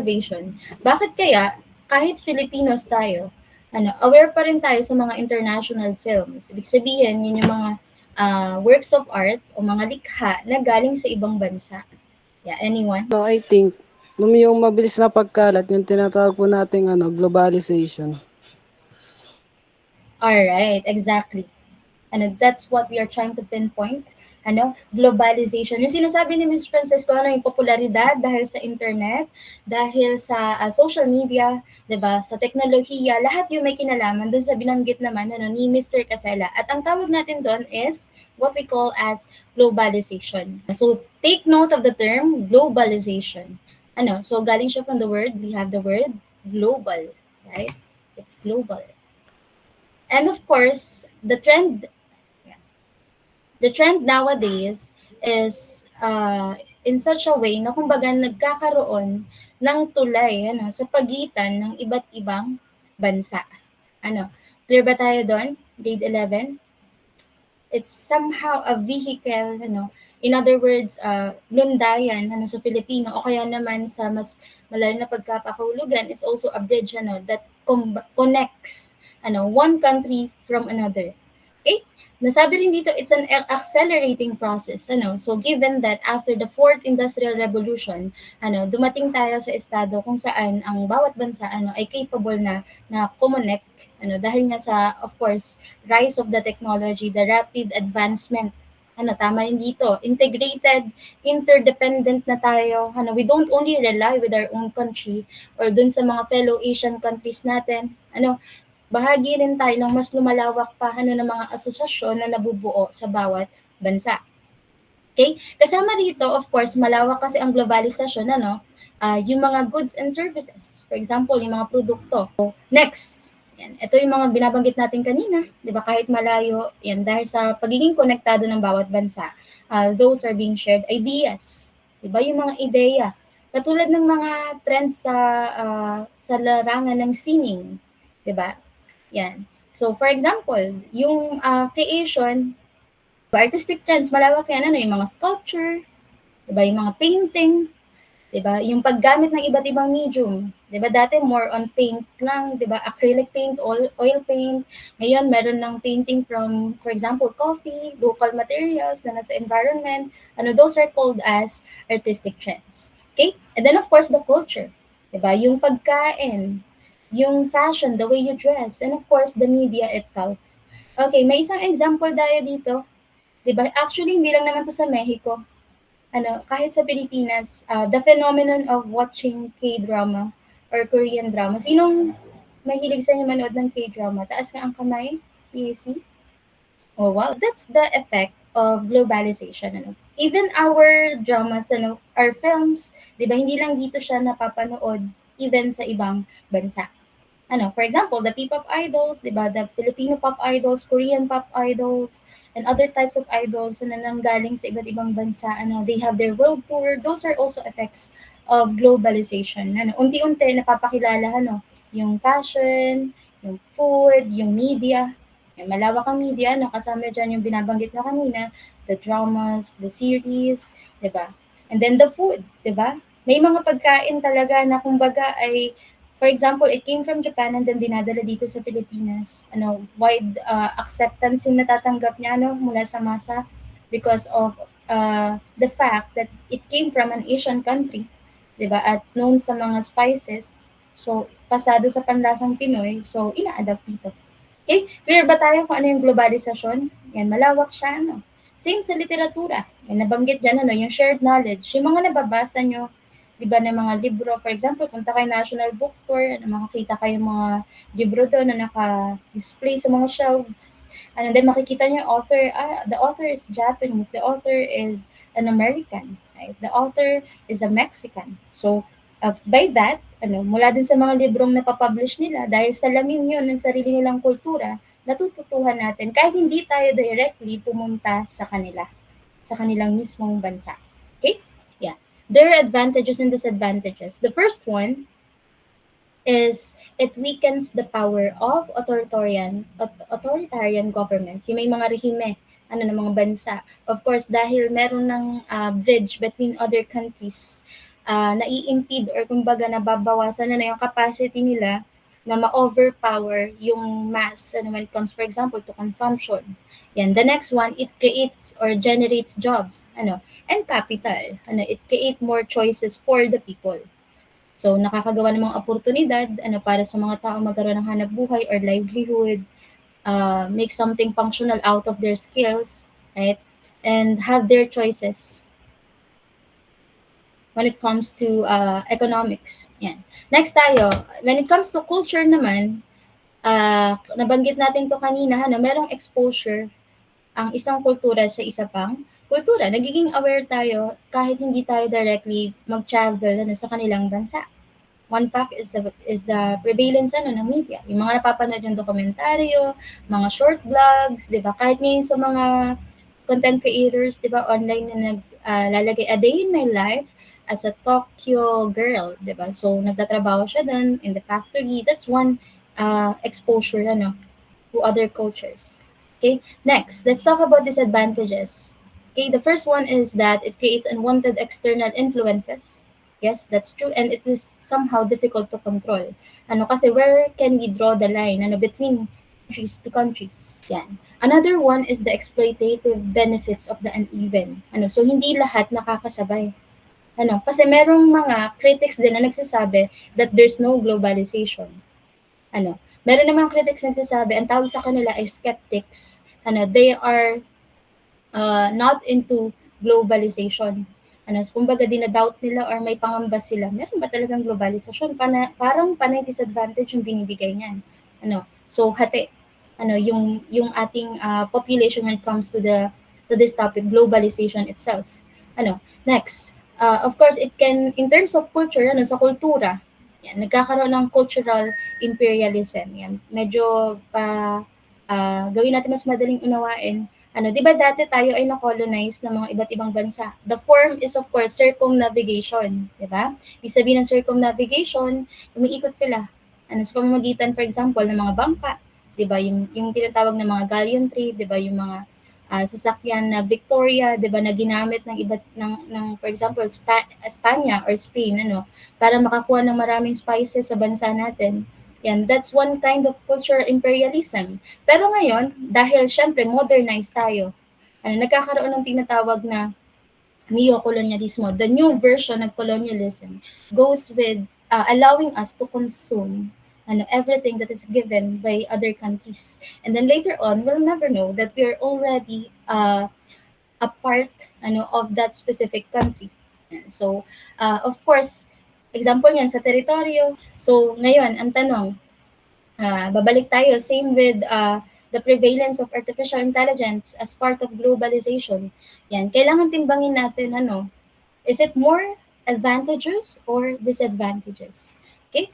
observation, bakit kaya kahit Filipinos tayo, ano, aware pa rin tayo sa mga international films. Ibig sabihin, yun yung mga uh, works of art o mga likha na galing sa ibang bansa. Yeah, anyone? No, I think yung mabilis na pagkalat, yung tinatawag po nating ano, globalization. All right, exactly. And that's what we are trying to pinpoint. Ano, globalization. Yung sinasabi ni Ms. Francisco, ano, yung popularidad dahil sa internet, dahil sa uh, social media, 'di ba? Sa teknolohiya, lahat yung may kinalaman doon sa binanggit naman ano ni Mr. Casella. At ang tawag natin doon is what we call as globalization. So take note of the term globalization. Ano, so galing siya from the word, we have the word global, right? It's global. And of course, the trend the trend nowadays is uh, in such a way na kumbaga nagkakaroon ng tulay ano, sa pagitan ng iba't ibang bansa. Ano, clear ba tayo doon? Grade 11? It's somehow a vehicle, ano, in other words, uh, lundayan ano, sa Filipino o kaya naman sa mas malalim na pagkapakahulugan, it's also a bridge ano, that com- connects ano, one country from another. Okay? Nasabi rin dito, it's an accelerating process. Ano? So given that after the fourth industrial revolution, ano, dumating tayo sa estado kung saan ang bawat bansa ano, ay capable na na connect ano dahil nga sa of course rise of the technology the rapid advancement ano tama yun dito integrated interdependent na tayo ano we don't only rely with our own country or dun sa mga fellow Asian countries natin ano bahagi rin tayo ng mas lumalawak pa ano, ng mga asosasyon na nabubuo sa bawat bansa. Okay? Kasama rito, of course, malawak kasi ang globalisasyon, ano, uh, yung mga goods and services. For example, yung mga produkto. Next, yan. Ito yung mga binabanggit natin kanina, di ba? Kahit malayo, yan, dahil sa pagiging konektado ng bawat bansa, uh, those are being shared ideas. Di ba? Yung mga ideya. Katulad ng mga trends sa uh, sa larangan ng sining, di ba? Yan. So, for example, yung uh, creation, artistic trends, malawak yan, ano, yung mga sculpture, diba, yung mga painting, diba, yung paggamit ng iba't ibang medium. Diba, dati more on paint lang, diba, acrylic paint, oil, oil paint. Ngayon, meron ng painting from, for example, coffee, local materials na nasa environment. Ano, those are called as artistic trends. Okay? And then, of course, the culture. Diba, yung pagkain, yung fashion, the way you dress, and of course, the media itself. Okay, may isang example tayo dito. Diba? Actually, hindi lang naman to sa Mexico. Ano, kahit sa Pilipinas, uh, the phenomenon of watching K-drama or Korean drama. Sinong mahilig sa inyo manood ng K-drama? Taas nga ang kamay, PAC. Oh, wow. That's the effect of globalization. Ano? Even our dramas, ano, our films, di ba, hindi lang dito siya napapanood even sa ibang bansa ano, for example, the P-pop idols, di ba, the Filipino pop idols, Korean pop idols, and other types of idols na nanggaling sa iba't ibang bansa, ano, they have their world tour. Those are also effects of globalization. Ano, unti-unti napapakilala ano, yung fashion, yung food, yung media. Yung malawak ang media, ano, kasama dyan yung binabanggit na kanina, the dramas, the series, di ba? And then the food, di ba? May mga pagkain talaga na kumbaga ay for example, it came from Japan and then dinadala dito sa Pilipinas. Ano, wide uh, acceptance yung natatanggap niya ano, mula sa masa because of uh, the fact that it came from an Asian country, 'di ba? At known sa mga spices. So, pasado sa panlasang Pinoy, so ina-adapt dito. Okay? Clear ba tayo kung ano yung globalisasyon? Yan, malawak siya, ano? Same sa literatura. Yan, nabanggit dyan, ano, yung shared knowledge. Yung mga nababasa nyo, di ba, ng mga libro. For example, punta kayo National Bookstore, ano, makakita kayo mga libro doon na naka-display sa mga shelves. And then makikita niyo author, ah, the author is Japanese, the author is an American, right? The author is a Mexican. So, uh, by that, ano, mula din sa mga librong napapublish nila, dahil sa lamin yun ng sarili nilang kultura, natututuhan natin kahit hindi tayo directly pumunta sa kanila, sa kanilang mismong bansa. Okay? There are advantages and disadvantages. The first one is it weakens the power of authoritarian authoritarian governments. Yung may mga rehime ano ng mga bansa. Of course, dahil meron ng uh, bridge between other countries, ah, nai-impede or kumbaga nababawasan na na yung capacity nila na ma-overpower yung mass ano, when it comes, for example, to consumption. Yan. The next one, it creates or generates jobs ano, and capital. Ano, it create more choices for the people. So, nakakagawa ng mga oportunidad ano, para sa mga tao magkaroon ng hanap buhay or livelihood, uh, make something functional out of their skills, right? And have their choices when it comes to uh, economics. Yan. Next tayo, when it comes to culture naman, uh, nabanggit natin to kanina, na merong exposure ang isang kultura sa isa pang kultura. Nagiging aware tayo kahit hindi tayo directly mag-travel ano, sa kanilang bansa. One fact is the, is the prevalence ano, ng media. Yung mga napapanood yung dokumentaryo, mga short vlogs, di ba? Kahit ngayon sa mga content creators, di ba, online na naglalagay uh, a day in my life as a Tokyo girl, di ba? So, nagtatrabaho siya dun in the factory. That's one uh, exposure ano, to other cultures. Okay, next, let's talk about disadvantages. Okay, the first one is that it creates unwanted external influences. Yes, that's true. And it is somehow difficult to control. Ano kasi, where can we draw the line ano, between countries to countries? Yan. Another one is the exploitative benefits of the uneven. Ano, so, hindi lahat nakakasabay. Ano, kasi merong mga critics din na nagsasabi that there's no globalization. Ano, meron namang critics na nagsasabi, ang tawag sa kanila ay skeptics. Ano, they are uh, not into globalization. Ano, kumbaga dinadoubt nila or may pangamba sila, meron ba talagang globalization? Pana, parang panay disadvantage yung binibigay niyan. Ano, so hati ano yung yung ating uh, population when it comes to the to this topic globalization itself. Ano, next, uh, of course it can in terms of culture ano sa kultura, yan, nagkakaroon ng cultural imperialism. Yan, medyo pa uh, gawin natin mas madaling unawain ano, 'di ba dati tayo ay na-colonize ng mga iba't ibang bansa. The form is of course circumnavigation, 'di ba? Ibig sabihin ng circumnavigation, umiikot sila. Ano sa pamamagitan for example ng mga bangka, 'di ba? Yung yung tinatawag na mga galleon trade, 'di ba? Yung mga uh, sasakyan na Victoria, 'di ba, na ginamit ng iba't ng ng for example Spa- Espanya or Spain ano, para makakuha ng maraming spices sa bansa natin. Yan, that's one kind of cultural imperialism. Pero ngayon, dahil syempre modernized tayo, ano, nagkakaroon ng tinatawag na neo-colonialismo. The new version of colonialism goes with uh, allowing us to consume ano, everything that is given by other countries. And then later on, we'll never know that we are already uh, a part ano, of that specific country. So, uh, of course, Example niyan sa teritoryo. So, ngayon, ang tanong, uh, babalik tayo, same with uh, the prevalence of artificial intelligence as part of globalization. Yan, kailangan timbangin natin, ano, is it more advantages or disadvantages? Okay?